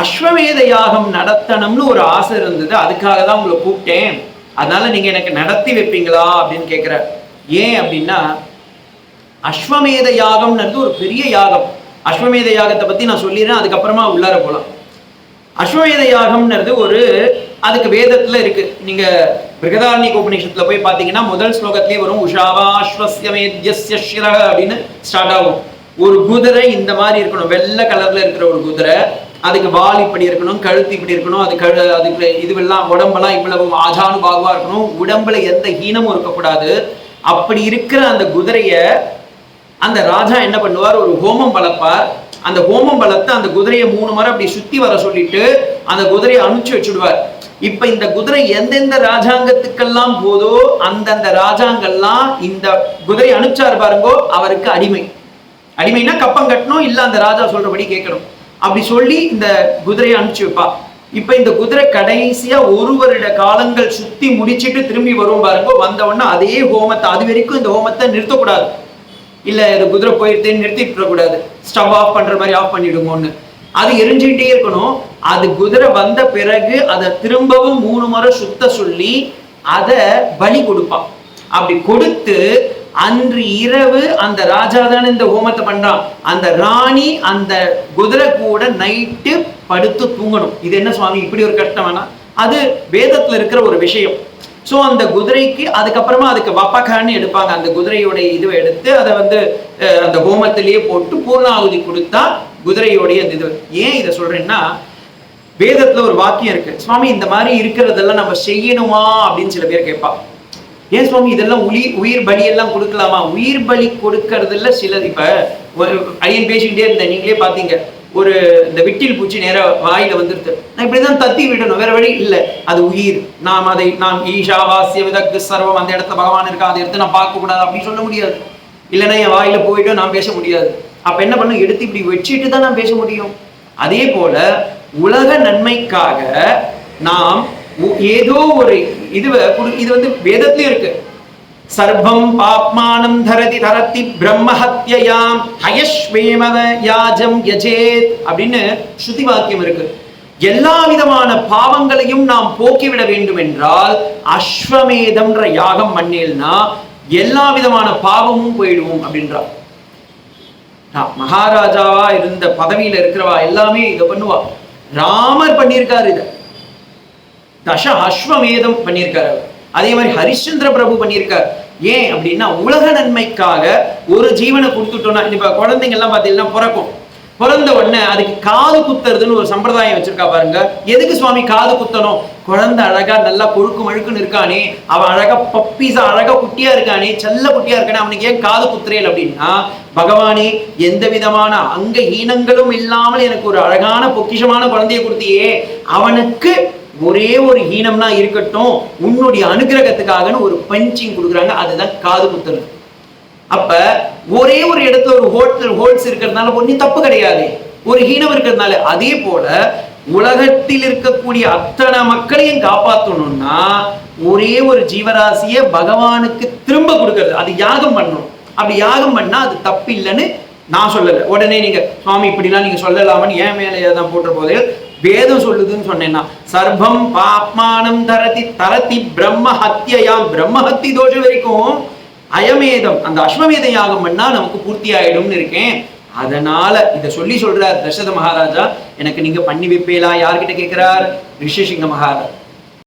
அஸ்வமேத யாகம் நடத்தணும்னு ஒரு ஆசை இருந்தது. அதுக்காக தான் உங்களை கூப்பிட்டேன். அதனால நீங்க எனக்கு நடத்தி வைப்பீங்களா அப்படின்னு கேட்குற ஏன் அப்படின்னா அஸ்வமேத யாகம்ன்றது ஒரு பெரிய யாகம். அஸ்வமேத யாகத்தை பத்தி நான் சொல்லிடுறேன் அதுக்கப்புறமா உள்ளார போலாம். அஸ்வமேத யாகம்ன்றது ஒரு அதுக்கு வேதத்துல இருக்கு. நீங்க பிருகதாரண்ய உபநிஷத்துல போய் பாத்தீங்கன்னா முதல் ஸ்லோகத்திலே வரும் உஷாவா அஸ்வஸ்யமேத்யஸ்ய அப்படின்னு ஸ்டார்ட் ஆகும். ஒரு குதிரை இந்த மாதிரி இருக்கணும். வெள்ளை கலர்ல இருக்கிற ஒரு குதிரை அதுக்கு வால் இப்படி இருக்கணும் கழுத்து இப்படி இருக்கணும் அது கழு அதுக்கு இதுவெல்லாம் உடம்பெல்லாம் இவ்வளவு ஆஜானு பாகுவா இருக்கணும். உடம்புல எந்த ஹீனமும் இருக்கக்கூடாது. அப்படி இருக்கிற அந்த குதிரைய அந்த ராஜா என்ன பண்ணுவார்? ஒரு ஹோமம் வளர்ப்பார் அந்த ஹோமம் வளர்த்து அந்த குதிரையை மூணு முறை அப்படி சுத்தி வர சொல்லிட்டு அந்த குதிரையை அனுப்பிச்சு வச்சுடுவார். இப்ப இந்த குதிரை எந்தெந்த ராஜாங்கத்துக்கெல்லாம் போதோ அந்தந்த ராஜாங்கெல்லாம் இந்த குதிரை அனுப்பிச்சாரு பாருங்கோ அவருக்கு அடிமை. அடிமைனா கப்பம் கட்டணும் இல்ல அந்த ராஜா சொல்றபடி கேட்கணும். அப்படி சொல்லி இந்த குதிரையை அனுப்பிச்சு வைப்பா. இப்ப இந்த குதிரை கடைசியா ஒரு வருட காலங்கள் சுத்தி முடிச்சிட்டு திரும்பி வரும் பாருங்க. வந்த உடனே அதே ஹோமத்தை அது வரைக்கும் இந்த ஹோமத்தை நிறுத்தக்கூடாது. இல்ல இது குதிரை போயிடுதுன்னு நிறுத்திட்டு கூடாது ஸ்டவ் ஆஃப் பண்ற மாதிரி ஆஃப் பண்ணிடுங்கன்னு. அது எரிஞ்சுக்கிட்டே இருக்கணும். அது குதிரை வந்த பிறகு அதை திரும்பவும் மூணு முறை சுத்த சொல்லி அதை பலி கொடுப்பான் அப்படி கொடுத்து அன்று இரவு அந்த ராஜா தானே இந்த ஹோமத்தை பண்றான். அந்த ராணி அந்த குதிரை கூட நைட்டு படுத்து தூங்கணும். இது என்ன சுவாமி? இப்படி ஒரு கஷ்டம் வேணா அது வேதத்துல இருக்கிற ஒரு விஷயம். ஸோ அந்த குதிரைக்கு அதுக்கப்புறமா அதுக்கு வப்பகான்னு எடுப்பாங்க. அந்த குதிரையோடைய இதுவை எடுத்து அதை வந்து அஹ், அந்த ஹோமத்திலேயே போட்டு பூர்ணாகுதி கொடுத்தா குதிரையோடைய அந்த இது. ஏன் இதை சொல்றேன்னா வேதத்துல ஒரு வாக்கியம் இருக்கு. சுவாமி இந்த மாதிரி இருக்கிறதெல்லாம் நம்ம செய்யணுமா அப்படின்னு சில பேர் கேட்பா ஏன் சுவாமி இதெல்லாம் உயிர் உயிர் பலி எல்லாம் கொடுக்கலாமா? உயிர் பலி கொடுக்கறதுல சிலது. இப்ப ஒரு ஐயன் பேசிக்கிட்டே இருந்தேன். நீங்களே பாத்தீங்க. ஒரு இந்த விட்டில் பூச்சி நேராக வாயில வந்துருது. நான் இப்படிதான் தத்தி விடணும். வேற வழி இல்ல. அது உயிர். நாம் அதை நாம் ஈஷாவாசிய விதக்கு சர்வம் அந்த இடத்துல பகவான் இருக்கா? அதை எடுத்து நான் பார்க்க கூடாது அப்படின்னு சொல்ல முடியாது. இல்லைன்னா என் வாயில போயிட்டோம் நான் பேச முடியாது. அப்ப என்ன பண்ணும் எடுத்து இப்படி வச்சுட்டு தான் நான் பேச முடியும். அதே போல உலக நன்மைக்காக நாம் ஏதோ ஒரு இதுவ இது வந்து வேதத்திலயும் இருக்கு. சர்வம் பாப்மானம் தரதி தரத்தி பிரம்மஹத்யாம் ஹயஸ்வேமவ யாஜம் யஜேத் அப்படின்னு ஸ்ருதி வாக்கியம் இருக்கு. எல்லா விதமான பாவங்களையும் நாம் போக்கிவிட வேண்டும் என்றால் அஸ்வமேதம்ன்ற யாகம் பண்ணேல்னா எல்லா விதமான பாவமும் போயிடுவோம் அப்படின்றார் மகாராஜாவா இருந்த பதவியில இருக்கிறவா எல்லாமே இதை பண்ணுவா. ராமர் பண்ணியிருக்காரு இதை. தச அஸ்வமேதம் பண்ணியிருக்காரு. அதே மாதிரி ஹரிச்சந்திர பிரபு பண்ணியிருக்கார். ஏன் அப்படின்னா உலக நன்மைக்காக ஒரு ஜீவனை கொடுத்துட்டோம்னா இப்போ குழந்தைங்க எல்லாம் பார்த்தீங்கன்னா பிறக்கும். பிறந்த உடனே அதுக்கு காது குத்துறதுன்னு ஒரு சம்பிரதாயம் வச்சிருக்கா பாருங்க. எதுக்கு சுவாமி காது குத்தணும்? குழந்தை அழகா நல்லா கொழுக்கு மழுக்குன்னு இருக்கானே. அவன் அழகா பப்பீஸா அழகா குட்டியா இருக்கானே. செல்ல குட்டியா இருக்கானே. அவனுக்கு ஏன் காது குத்துறேன் அப்படின்னா பகவானே எந்த விதமான அங்க ஈனங்களும் இல்லாமல் எனக்கு ஒரு அழகான பொக்கிஷமான குழந்தைய கொடுத்தியே. அவனுக்கு ஒரே ஒரு ஹீனம்னா இருக்கட்டும் உன்னுடைய அனுகிரகத்துக்காகன்னு ஒரு பஞ்சிங் கொடுக்குறாங்க அதுதான் காது குத்துறது. அப்ப ஒரே ஒரு இடத்துல ஒரு ஹோட்டல் ஹோல்ஸ் இருக்கிறதுனால ஒன்றும் தப்பு கிடையாது. ஒரு ஹீனம் இருக்கிறதுனால. அதே போல உலகத்தில் இருக்கக்கூடிய அத்தனை மக்களையும் காப்பாற்றணும்னா ஒரே ஒரு ஜீவராசியை பகவானுக்கு திரும்ப கொடுக்கறது. அது யாகம் பண்ணணும் அப்படி யாகம் பண்ணா அது தப்பு இல்லைன்னு நான் சொல்லலை. உடனே நீங்க சுவாமி இப்படிலாம் நீங்க சொல்லலாமன்னு ஏன் மேலே தான் போட்ட போதே வேதம் சொல்லுதுன்னு சொன்னேன்னா சர்வம் பாப்மானம் தரதி தரதி பிரம்ம ஹத்தியாம் பிரம்ம ஹத்தி தோஷம் வரைக்கும் அயமேதம் அந்த அஸ்வமேத யாகம் பண்ணா நமக்கு பூர்த்தி ஆயிடும்னு இருக்கேன். அதனால இத சொல்லி சொல்றார் தசரத மகாராஜா எனக்கு நீங்க பண்ணி வைப்பீங்களா யார்கிட்ட கேட்கிறார்? ரிஷிசிங்க மகாராஜ்.